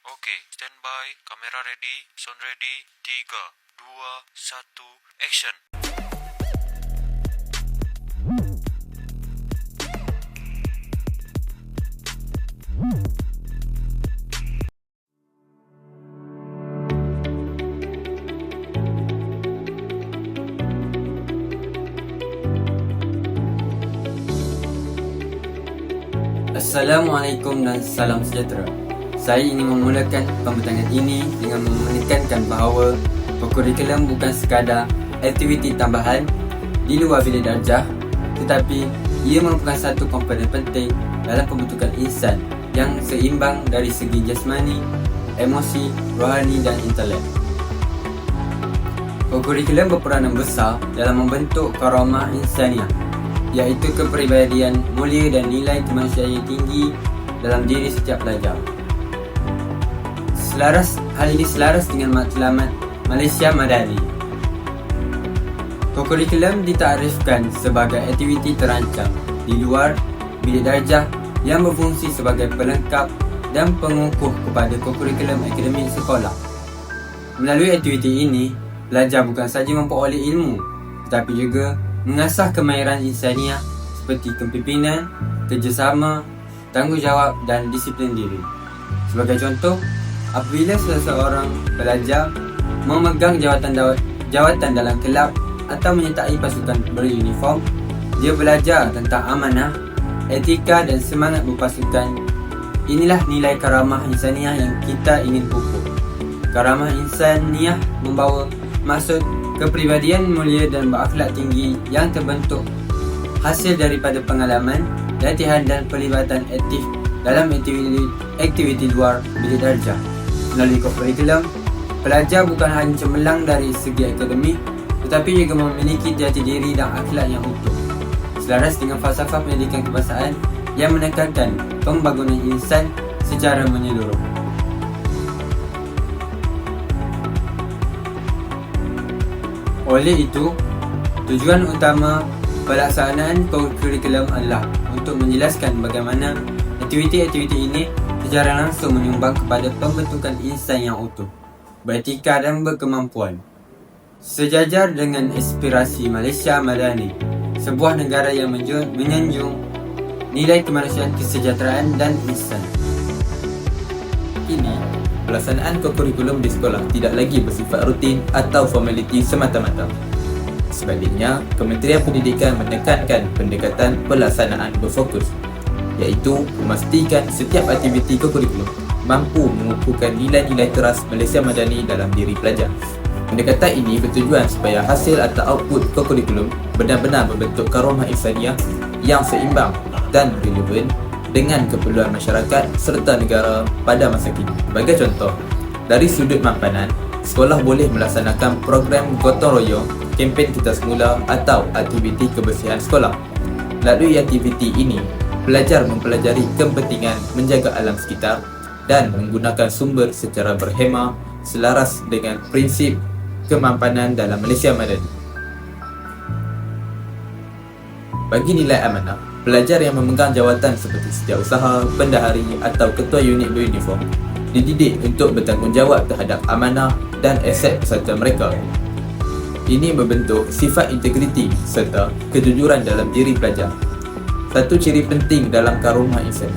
Okey, standby, kamera ready, sound ready, 3, 2, 1, action. Assalamualaikum dan salam sejahtera. Saya ingin memulakan pembentangan ini dengan menekankan bahawa kurikulum bukan sekadar aktiviti tambahan di luar bilik darjah tetapi ia merupakan satu komponen penting dalam pembentukan insan yang seimbang dari segi jasmani, emosi, rohani dan intelek. Kurikulum berperanan besar dalam membentuk karamah insaniah iaitu kepribadian mulia dan nilai kemanusiaan yang tinggi dalam diri setiap pelajar. Selaras hal ini selaras dengan matlamat Malaysia Madani. Kurikulum ditarifkan sebagai aktiviti terancang di luar bilik darjah yang berfungsi sebagai pelengkap dan pengukuh kepada kurikulum akademik sekolah. Melalui aktiviti ini, pelajar bukan sahaja memperoleh ilmu tetapi juga mengasah kemahiran insaniah seperti kepimpinan, kerjasama, tanggungjawab dan disiplin diri. Sebagai contoh, apabila seseorang pelajar memegang jawatan jawatan dalam kelab atau menyertai pasukan beruniform, dia belajar tentang amanah, etika dan semangat berpasukan. Inilah nilai karamah insaniah yang kita ingin pupuk. Karamah insaniah membawa maksud kepribadian mulia dan berakhlak tinggi yang terbentuk hasil daripada pengalaman, latihan dan pelibatan aktif dalam aktiviti, aktiviti luar bilik darjah. Melalui kurikulum, pelajar bukan hanya cemerlang dari segi akademik tetapi juga memiliki jati diri dan akhlak yang utuh. Selaras dengan falsafah pendidikan kebangsaan yang menekankan pembangunan insan secara menyeluruh. Oleh itu, tujuan utama pelaksanaan kurikulum adalah untuk menjelaskan bagaimana aktiviti-aktiviti ini secara langsung menyumbang kepada pembentukan insan yang utuh, beretika dan berkemampuan. Sejajar dengan aspirasi Malaysia Madani, sebuah negara yang menyanjung nilai kemanusiaan, kesejahteraan dan insan. Ini pelaksanaan kurikulum di sekolah tidak lagi bersifat rutin atau formaliti semata-mata. Sebaliknya, Kementerian Pendidikan menekankan pendekatan pelaksanaan berfokus iaitu memastikan setiap aktiviti kurikulum mampu mengukuhkan nilai-nilai teras Malaysia Madani dalam diri pelajar. Pendekatan ini bertujuan supaya hasil atau output kurikulum benar-benar membentuk karomah insaniah yang seimbang dan relevan dengan keperluan masyarakat serta negara pada masa kini. Sebagai contoh, dari sudut mampanan, sekolah boleh melaksanakan program gotong royong, kempen kita semula atau aktiviti kebersihan sekolah. Melalui aktiviti ini, pelajar mempelajari kepentingan menjaga alam sekitar dan menggunakan sumber secara berhemah selaras dengan prinsip kemampanan dalam Malaysia Madani. Bagi nilai amanah, Pelajar yang memegang jawatan seperti setiausaha, bendahari atau ketua unit beruniform dididik untuk bertanggungjawab terhadap amanah dan aset persatuan mereka. Ini membentuk sifat integriti serta kejujuran dalam diri pelajar. Satu ciri penting dalam karumah insan.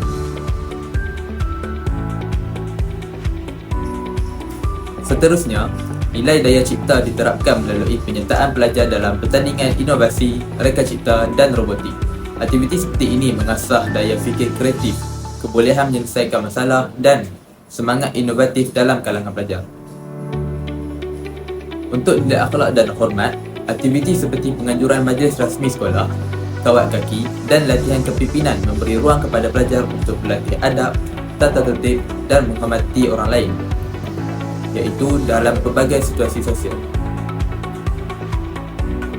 Seterusnya, nilai daya cipta diterapkan melalui penyertaan pelajar dalam pertandingan inovasi, reka cipta dan robotik. Aktiviti seperti ini mengasah daya fikir kreatif, kebolehan menyelesaikan masalah dan semangat inovatif dalam kalangan pelajar. Untuk nilai akhlak dan hormat, aktiviti seperti penganjuran majlis rasmi sekolah, kawat kaki dan latihan kepimpinan memberi ruang kepada pelajar untuk berlatih adab, tata tertib dan menghormati orang lain iaitu dalam pelbagai situasi sosial.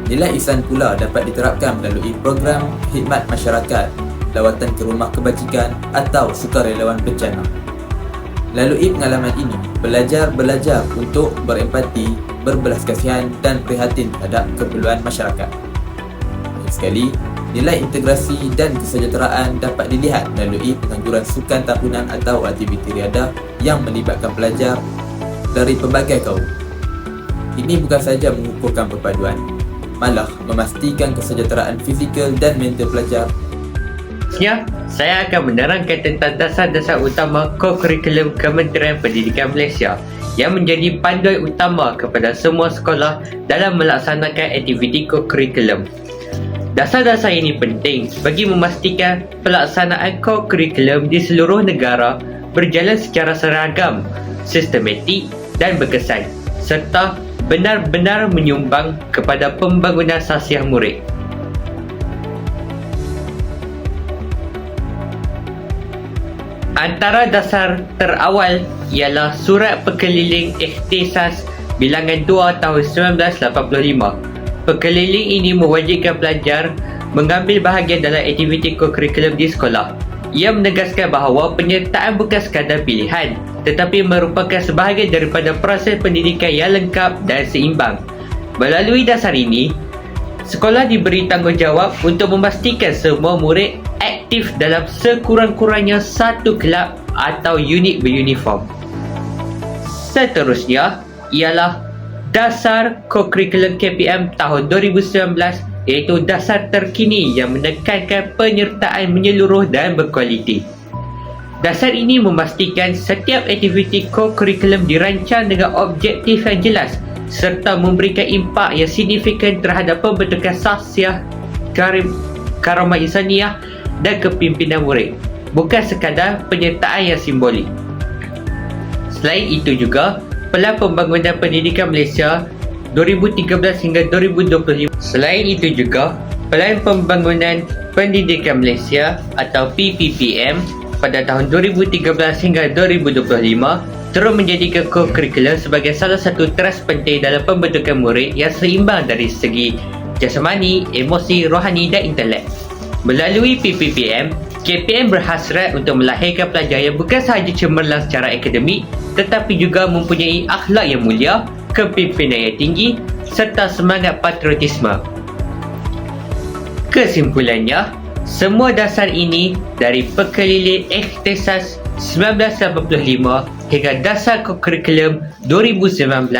Nilai ihsan pula dapat diterapkan melalui program khidmat masyarakat, lawatan ke rumah kebajikan atau sukarelawan bencana. Melalui pengalaman ini, belajar belajar untuk berempati, berbelas kasihan dan prihatin terhadap keperluan masyarakat. Sekali, Nilai integrasi dan kesejahteraan dapat dilihat melalui penganjuran sukan tahunan atau aktiviti riadah yang melibatkan pelajar dari pelbagai kaum. Ini bukan sahaja mengukuhkan perpaduan, malah memastikan kesejahteraan fizikal dan mental pelajar Seterusnya, saya akan menerangkan tentang dasar-dasar utama co-curriculum Kementerian Pendidikan Malaysia yang menjadi panduan utama kepada semua sekolah dalam melaksanakan aktiviti co-curriculum. Dasar-dasar ini penting bagi memastikan pelaksanaan co-curriculum di seluruh negara berjalan secara seragam, sistematik dan berkesan serta benar-benar menyumbang kepada pembangunan sasiah murid. Antara dasar terawal ialah Surat Pekeliling Ikhtisas Bilangan 2 tahun 1985. Pekeliling ini mewajibkan pelajar mengambil bahagian dalam aktiviti co-curriculum di sekolah. Ia menegaskan bahawa penyertaan bukan sekadar pilihan tetapi merupakan sebahagian daripada proses pendidikan yang lengkap dan seimbang. Melalui dasar ini, sekolah diberi tanggungjawab untuk memastikan semua murid aktif dalam sekurang-kurangnya satu kelab atau unit beruniform. Seterusnya ialah dasar co-curriculum KPM tahun 2019 iaitu dasar terkini yang menekankan penyertaan menyeluruh dan berkualiti. Dasar ini memastikan setiap aktiviti co-curriculum dirancang dengan objektif yang jelas serta memberikan impak yang signifikan terhadap pembentukan sahsiah, karim, karamah insaniah dan kepimpinan murid bukan sekadar penyertaan yang simbolik. Selain itu juga, Pelan Pembangunan Pendidikan Malaysia 2013 hingga 2025. Selain itu juga, Pelan Pembangunan Pendidikan Malaysia atau PPPM pada tahun 2013 hingga 2025 terus menjadikan co-curriculum sebagai salah satu teras penting dalam pembentukan murid yang seimbang dari segi jasmani, emosi, rohani dan intelek. Melalui PPPM, KPM berhasrat untuk melahirkan pelajar yang bukan sahaja cemerlang secara akademik tetapi juga mempunyai akhlak yang mulia, kepimpinan yang tinggi serta semangat patriotisme. Kesimpulannya, semua dasar ini dari Pekeliling Ikhtisas 1985 hingga Dasar Kurikulum 2019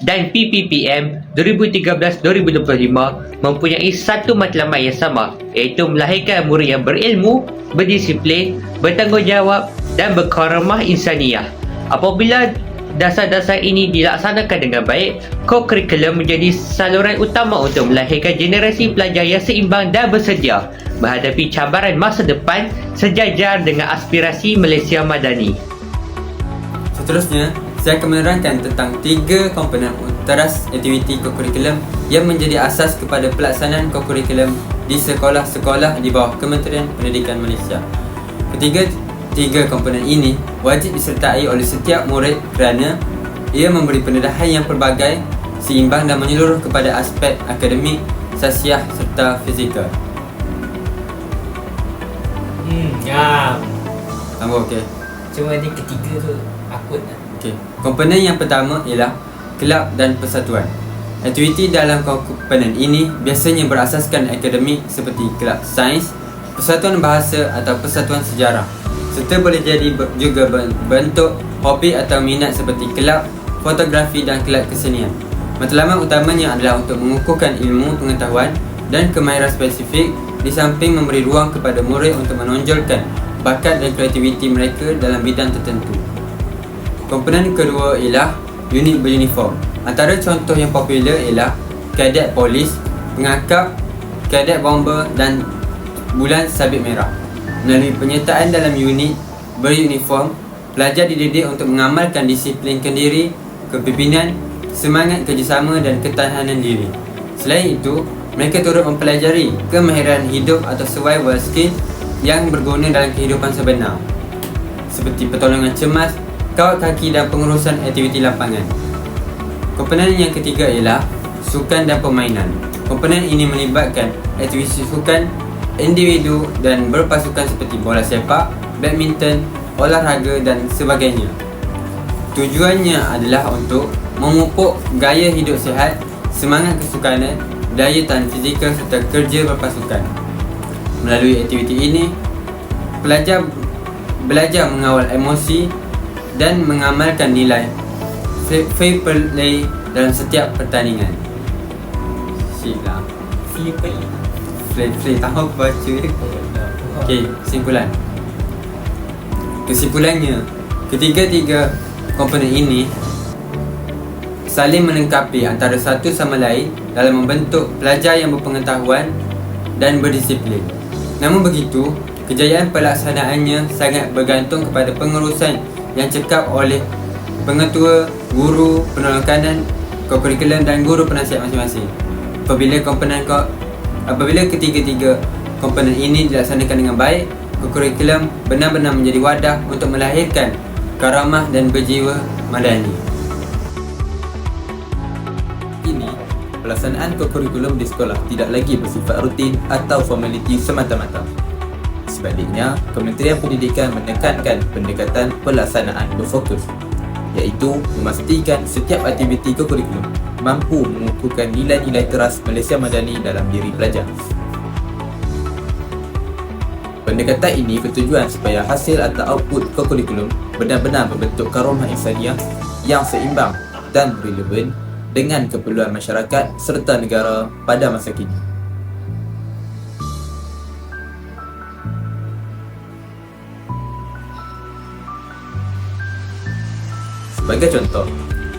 dan PPPM 2013-2025 mempunyai satu matlamat yang sama iaitu melahirkan murid yang berilmu, berdisiplin, bertanggungjawab dan berkaramah insaniah. Apabila dasar-dasar ini dilaksanakan dengan baik, co-curriculum menjadi saluran utama untuk melahirkan generasi pelajar yang seimbang dan bersedia menghadapi cabaran masa depan sejajar dengan aspirasi Malaysia Madani. Seterusnya, saya akan menerangkan tentang tiga komponen teras aktiviti kokurikulum yang menjadi asas kepada pelaksanaan kokurikulum di sekolah-sekolah di bawah Kementerian Pendidikan Malaysia. Ketiga tiga komponen ini wajib disertai oleh setiap murid kerana ia memberi pendedahan yang pelbagai, seimbang dan menyeluruh kepada aspek akademik, sasiah serta fizikal. Hmm, ya. Tambah okey. Cuma ni ketiga tu akut lah. Okey. Komponen yang pertama ialah kelab dan persatuan. Aktiviti dalam komponen ini biasanya berasaskan akademik seperti kelab sains, persatuan bahasa atau persatuan sejarah. Serta boleh jadi juga bentuk hobi atau minat seperti kelab fotografi dan kelab kesenian. Matlamat utamanya adalah untuk mengukuhkan ilmu pengetahuan dan kemahiran spesifik di samping memberi ruang kepada murid untuk menonjolkan bakat dan kreativiti mereka dalam bidang tertentu. Komponen kedua ialah unit beruniform. Antara contoh yang popular ialah kadet polis, pengakap, kadet bomber dan bulan sabit merah. Melalui penyertaan dalam unit beruniform, pelajar dididik untuk mengamalkan disiplin kendiri, kepimpinan, semangat kerjasama dan ketahanan diri. Selain itu, mereka turut mempelajari kemahiran hidup atau survival skill yang berguna dalam kehidupan sebenar seperti pertolongan cemas, kawat kaki dan pengurusan aktiviti lapangan. Komponen yang ketiga ialah sukan dan permainan. Komponen ini melibatkan aktiviti sukan individu dan berpasukan seperti bola sepak, badminton, olahraga dan sebagainya. Tujuannya adalah untuk memupuk gaya hidup sihat, semangat kesukanan, daya tahan fizikal serta kerja berpasukan. Melalui aktiviti ini, pelajar belajar mengawal emosi dan mengamalkan nilai fair fair play dalam setiap pertandingan. Sila. Feel play. Play play tahu baca. Okey, kesimpulan. Kesimpulannya, ketiga-tiga komponen ini saling melengkapi antara satu sama lain dalam membentuk pelajar yang berpengetahuan dan berdisiplin. Namun begitu, kejayaan pelaksanaannya sangat bergantung kepada pengurusan yang cekap oleh pengetua, guru, penolong kanan, kokurikulum dan guru penasihat masing-masing. Apabila komponen ko, apabila ketiga-tiga komponen ini dilaksanakan dengan baik, kokurikulum benar-benar menjadi wadah untuk melahirkan karamah dan berjiwa madani. Kini, pelaksanaan kurikulum di sekolah tidak lagi bersifat rutin atau formaliti semata-mata. Sebaliknya, Kementerian Pendidikan menekankan pendekatan pelaksanaan berfokus iaitu memastikan setiap aktiviti kurikulum mampu mengukuhkan nilai-nilai teras Malaysia Madani dalam diri pelajar. Pendekatan ini bertujuan supaya hasil atau output kurikulum benar-benar membentuk karomah insaniah yang seimbang dan relevan dengan keperluan masyarakat serta negara pada masa kini. Sebagai contoh,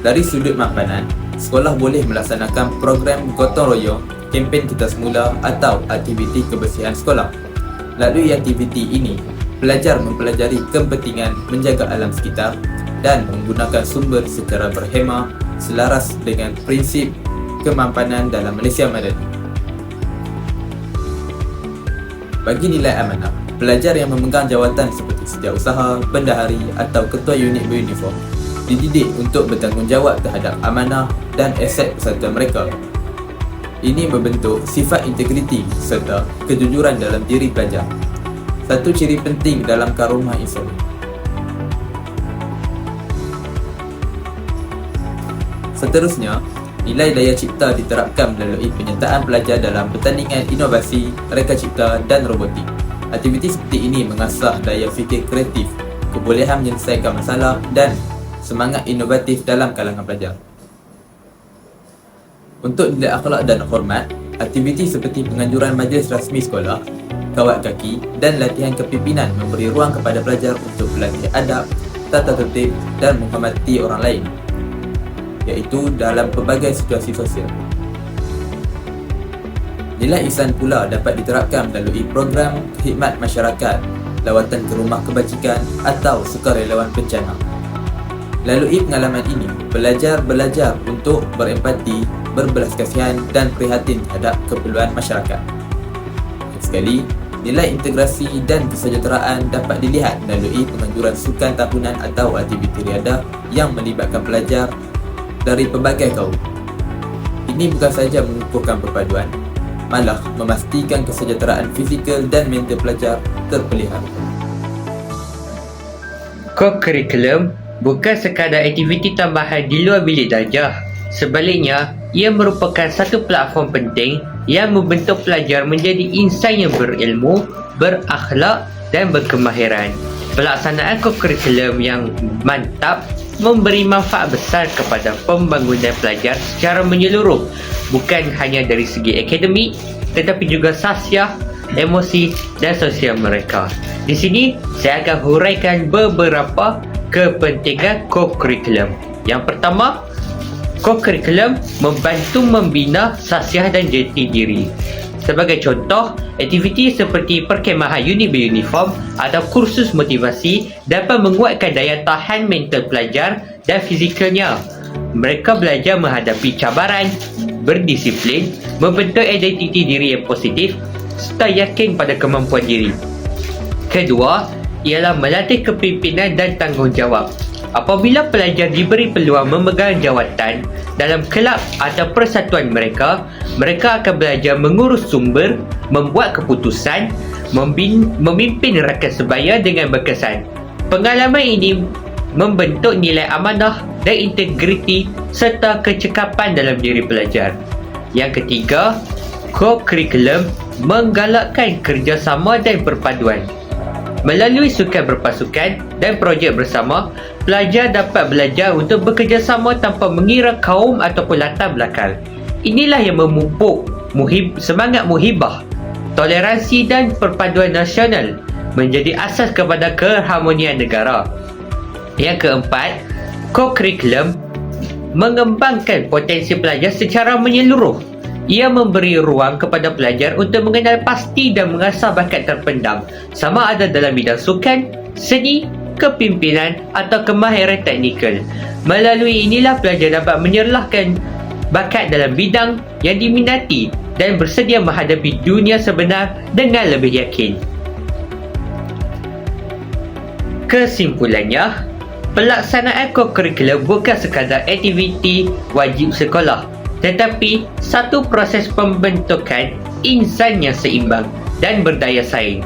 dari sudut makanan, sekolah boleh melaksanakan program gotong royong, kempen kita semula atau aktiviti kebersihan sekolah. Melalui aktiviti ini, pelajar mempelajari kepentingan menjaga alam sekitar dan menggunakan sumber secara berhemah selaras dengan prinsip kemampanan dalam Malaysia Madani. Bagi nilai amanah, pelajar yang memegang jawatan seperti setiausaha, bendahari atau ketua unit beruniform dididik untuk bertanggungjawab terhadap amanah dan aset persatuan mereka. Ini membentuk sifat integriti serta kejujuran dalam diri pelajar. Satu ciri penting dalam karomah insani. Seterusnya, nilai daya cipta diterapkan melalui penyertaan pelajar dalam pertandingan inovasi, reka cipta dan robotik. Aktiviti seperti ini mengasah daya fikir kreatif, kebolehan menyelesaikan masalah dan semangat inovatif dalam kalangan pelajar. Untuk nilai akhlak dan hormat, aktiviti seperti penganjuran majlis rasmi sekolah, kawat kaki dan latihan kepimpinan memberi ruang kepada pelajar untuk berlatih adab, tata tertib dan menghormati orang lain iaitu dalam pelbagai situasi sosial. Nilai ihsan pula dapat diterapkan melalui program khidmat masyarakat, lawatan ke rumah kebajikan atau sukarelawan bencana. Melalui pengalaman ini, pelajar belajar untuk berempati, berbelas kasihan dan prihatin terhadap keperluan masyarakat. Sekali, nilai integrasi dan kesejahteraan dapat dilihat melalui penganjuran sukan tahunan atau aktiviti riadah yang melibatkan pelajar dari pelbagai kaum. Ini bukan sahaja mengukuhkan perpaduan, malah memastikan kesejahteraan fizikal dan mental pelajar terpelihara. Co-curriculum bukan sekadar aktiviti tambahan di luar bilik darjah. Sebaliknya, ia merupakan satu platform penting yang membentuk pelajar menjadi insan yang berilmu, berakhlak dan berkemahiran. Pelaksanaan co-curriculum yang mantap memberi manfaat besar kepada pembangunan pelajar secara menyeluruh bukan hanya dari segi akademik tetapi juga sasiah, emosi dan sosial mereka. Di sini saya akan huraikan beberapa kepentingan co-curriculum. Yang pertama, co-curriculum membantu membina sasiah dan jati diri. Sebagai contoh, aktiviti seperti perkemahan unit beruniform atau kursus motivasi dapat menguatkan daya tahan mental pelajar dan fizikalnya. Mereka belajar menghadapi cabaran, berdisiplin, membentuk identiti diri yang positif serta yakin pada kemampuan diri. Kedua, ialah melatih kepimpinan dan tanggungjawab. Apabila pelajar diberi peluang memegang jawatan dalam kelab atau persatuan mereka, mereka akan belajar mengurus sumber, membuat keputusan, memimpin rakan sebaya dengan berkesan. Pengalaman ini membentuk nilai amanah dan integriti serta kecekapan dalam diri pelajar. Yang ketiga, Co-curriculum menggalakkan kerjasama dan perpaduan. Melalui sukan berpasukan dan projek bersama, pelajar dapat belajar untuk bekerjasama tanpa mengira kaum ataupun latar belakang. Inilah yang memupuk muhib, semangat muhibah, toleransi dan perpaduan nasional menjadi asas kepada keharmonian negara. Yang keempat, co-curriculum mengembangkan potensi pelajar secara menyeluruh. Ia memberi ruang kepada pelajar untuk mengenal pasti dan mengasah bakat terpendam sama ada dalam bidang sukan, seni, kepimpinan atau kemahiran teknikal. Melalui inilah pelajar dapat menyerlahkan bakat dalam bidang yang diminati dan bersedia menghadapi dunia sebenar dengan lebih yakin. Kesimpulannya, pelaksanaan co-curriculum bukan sekadar aktiviti wajib sekolah tetapi satu proses pembentukan insan yang seimbang dan berdaya saing.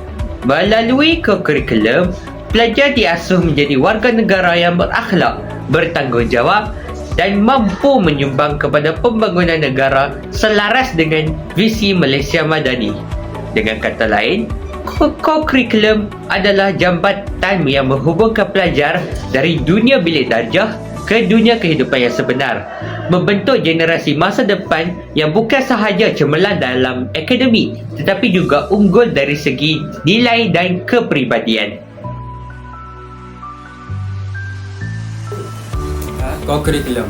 Melalui co-curriculum, pelajar diasuh menjadi warga negara yang berakhlak, bertanggungjawab dan mampu menyumbang kepada pembangunan negara selaras dengan visi Malaysia Madani. Dengan kata lain, co-curriculum adalah jambatan yang menghubungkan pelajar dari dunia bilik darjah ke dunia kehidupan yang sebenar membentuk generasi masa depan yang bukan sahaja cemerlang dalam akademik tetapi juga unggul dari segi nilai dan kepribadian. Co-curriculum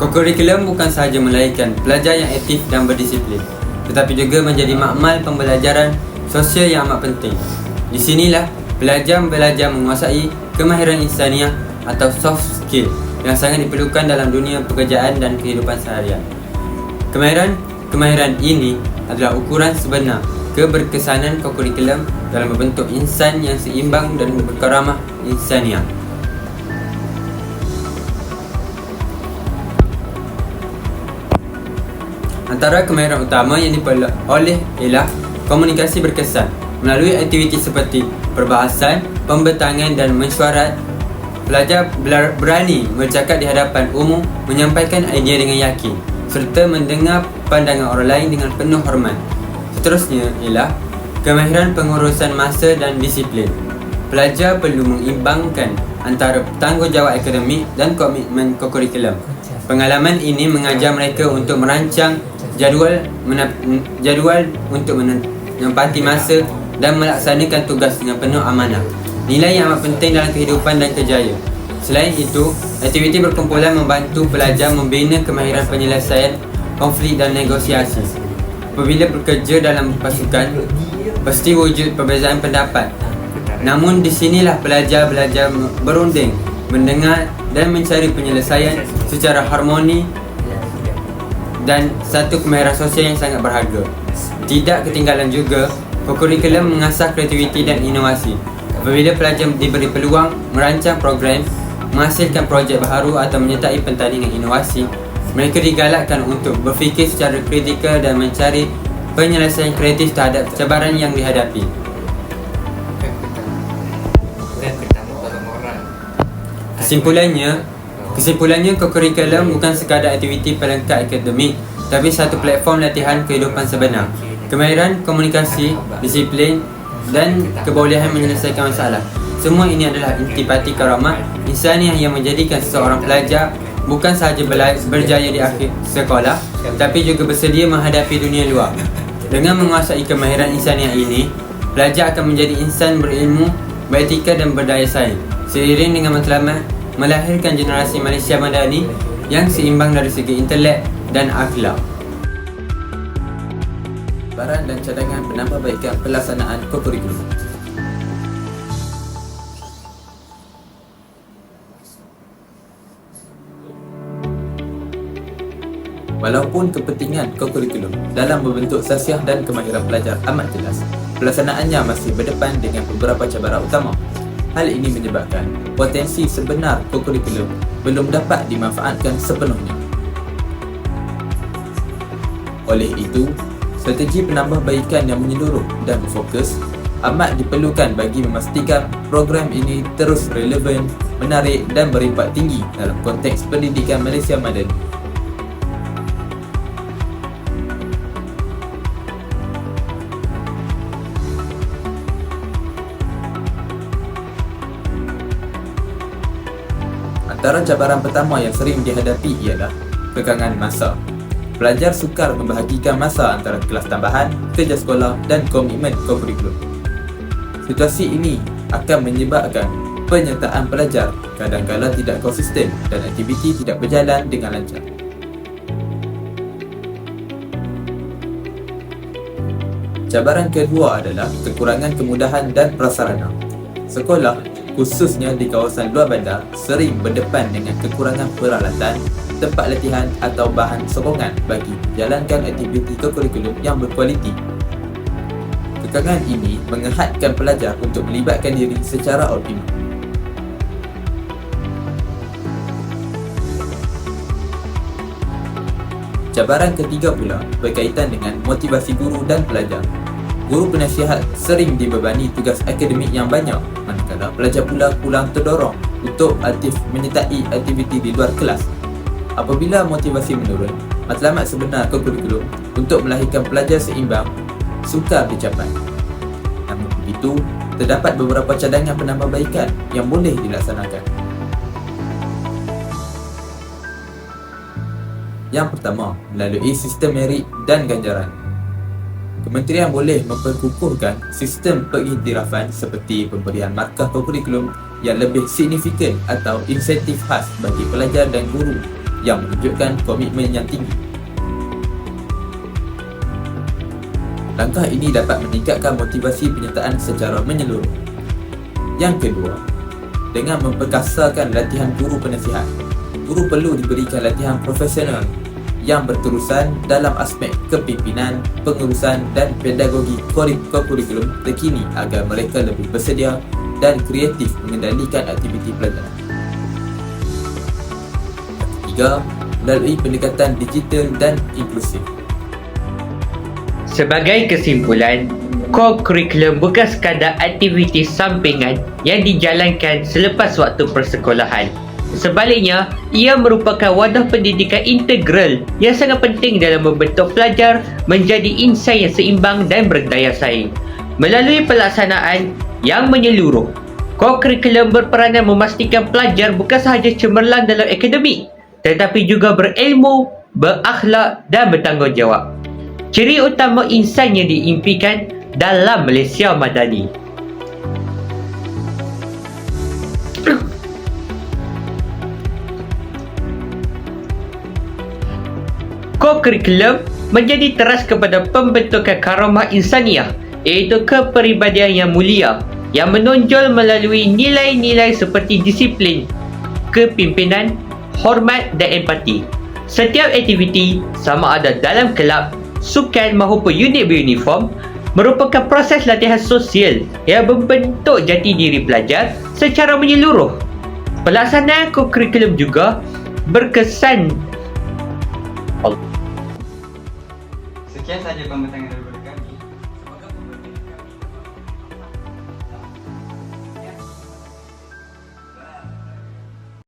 Co-curriculum bukan sahaja melahirkan pelajar yang aktif dan berdisiplin tetapi juga menjadi makmal pembelajaran sosial yang amat penting. Di sinilah pelajar belajar menguasai kemahiran insaniah atau soft skill yang sangat diperlukan dalam dunia pekerjaan dan kehidupan seharian. Kemahiran kemahiran ini adalah ukuran sebenar keberkesanan co-curriculum dalam membentuk insan yang seimbang dan berkaramah insaniah. Antara kemahiran utama yang diperoleh oleh ialah komunikasi berkesan melalui aktiviti seperti perbahasan, pembentangan dan mesyuarat Pelajar berani bercakap di hadapan umum, menyampaikan idea dengan yakin serta mendengar pandangan orang lain dengan penuh hormat. Seterusnya ialah kemahiran pengurusan masa dan disiplin. Pelajar perlu mengimbangkan antara tanggungjawab akademik dan komitmen kokurikulum. Pengalaman ini mengajar mereka untuk merancang jadual jadual untuk menempati masa dan melaksanakan tugas dengan penuh amanah. Nilai yang amat penting dalam kehidupan dan kejayaan. Selain itu, aktiviti berkumpulan membantu pelajar membina kemahiran penyelesaian konflik dan negosiasi. Apabila bekerja dalam pasukan, pasti wujud perbezaan pendapat. Namun di sinilah pelajar belajar berunding, mendengar dan mencari penyelesaian secara harmoni dan satu kemahiran sosial yang sangat berharga. Tidak ketinggalan juga, kurikulum mengasah kreativiti dan inovasi. Apabila pelajar diberi peluang merancang program, menghasilkan projek baharu atau menyertai pertandingan inovasi, mereka digalakkan untuk berfikir secara kritikal dan mencari penyelesaian kreatif terhadap cabaran yang dihadapi. Kesimpulannya, kesimpulannya kokurikulum bukan sekadar aktiviti pelengkap akademik, tapi satu platform latihan kehidupan sebenar. Kemahiran komunikasi, disiplin, dan kebolehan menyelesaikan masalah. Semua ini adalah intipati karamah insaniah yang menjadikan seseorang pelajar bukan sahaja berjaya di akhir sekolah tapi juga bersedia menghadapi dunia luar. Dengan menguasai kemahiran insaniah ini, pelajar akan menjadi insan berilmu, beretika dan berdaya saing. Seiring dengan matlamat melahirkan generasi Malaysia Madani yang seimbang dari segi intelek dan akhlak baran dan cadangan penambahbaikan pelaksanaan kurikulum. Walaupun kepentingan kurikulum dalam membentuk sasiah dan kemahiran pelajar amat jelas, pelaksanaannya masih berdepan dengan beberapa cabaran utama. Hal ini menyebabkan potensi sebenar kurikulum belum dapat dimanfaatkan sepenuhnya. Oleh itu, strategi penambahbaikan yang menyeluruh dan berfokus amat diperlukan bagi memastikan program ini terus relevan, menarik dan berimpak tinggi dalam konteks pendidikan Malaysia Madan. Antara cabaran pertama yang sering dihadapi ialah kekangan masa. Pelajar sukar membahagikan masa antara kelas tambahan, kerja sekolah dan komitmen kokurikulum. Situasi ini akan menyebabkan penyertaan pelajar kadang-kala tidak konsisten dan aktiviti tidak berjalan dengan lancar. Cabaran kedua adalah kekurangan kemudahan dan prasarana. Sekolah, khususnya di kawasan luar bandar, sering berdepan dengan kekurangan peralatan, tempat latihan atau bahan sokongan bagi menjalankan aktiviti kurikulum yang berkualiti. Kekangan ini mengehadkan pelajar untuk melibatkan diri secara optimal. Cabaran ketiga pula berkaitan dengan motivasi guru dan pelajar. Guru penasihat sering dibebani tugas akademik yang banyak manakala pelajar pula kurang terdorong untuk aktif menyertai aktiviti di luar kelas. Apabila motivasi menurun, matlamat sebenar kurikulum untuk melahirkan pelajar seimbang sukar dicapai. Namun begitu, terdapat beberapa cadangan penambahbaikan yang boleh dilaksanakan. Yang pertama, melalui sistem merit dan ganjaran. Kementerian boleh memperkukuhkan sistem pengiktirafan seperti pemberian markah kurikulum yang lebih signifikan atau insentif khas bagi pelajar dan guru yang menunjukkan komitmen yang tinggi. Langkah ini dapat meningkatkan motivasi penyertaan secara menyeluruh. Yang kedua, dengan memperkasakan latihan guru penasihat, guru perlu diberikan latihan profesional yang berterusan dalam aspek kepimpinan, pengurusan dan pedagogi kurik- kurikulum terkini agar mereka lebih bersedia dan kreatif mengendalikan aktiviti pelajaran. Ketiga, melalui pendekatan digital dan inklusif. Sebagai kesimpulan, co-curriculum bukan sekadar aktiviti sampingan yang dijalankan selepas waktu persekolahan. Sebaliknya, ia merupakan wadah pendidikan integral yang sangat penting dalam membentuk pelajar menjadi insan yang seimbang dan berdaya saing. Melalui pelaksanaan yang menyeluruh, co-curriculum berperanan memastikan pelajar bukan sahaja cemerlang dalam akademik, tetapi juga berilmu, berakhlak dan bertanggungjawab. Ciri utama insan yang diimpikan dalam Malaysia Madani. Co-curriculum menjadi teras kepada pembentukan karamah insaniah iaitu kepribadian yang mulia yang menonjol melalui nilai-nilai seperti disiplin, kepimpinan, hormat dan empati. Setiap aktiviti sama ada dalam kelab, sukan maupun unit beruniform merupakan proses latihan sosial yang membentuk jati diri pelajar secara menyeluruh. Pelaksanaan kurikulum juga berkesan Sekian sahaja pembentangan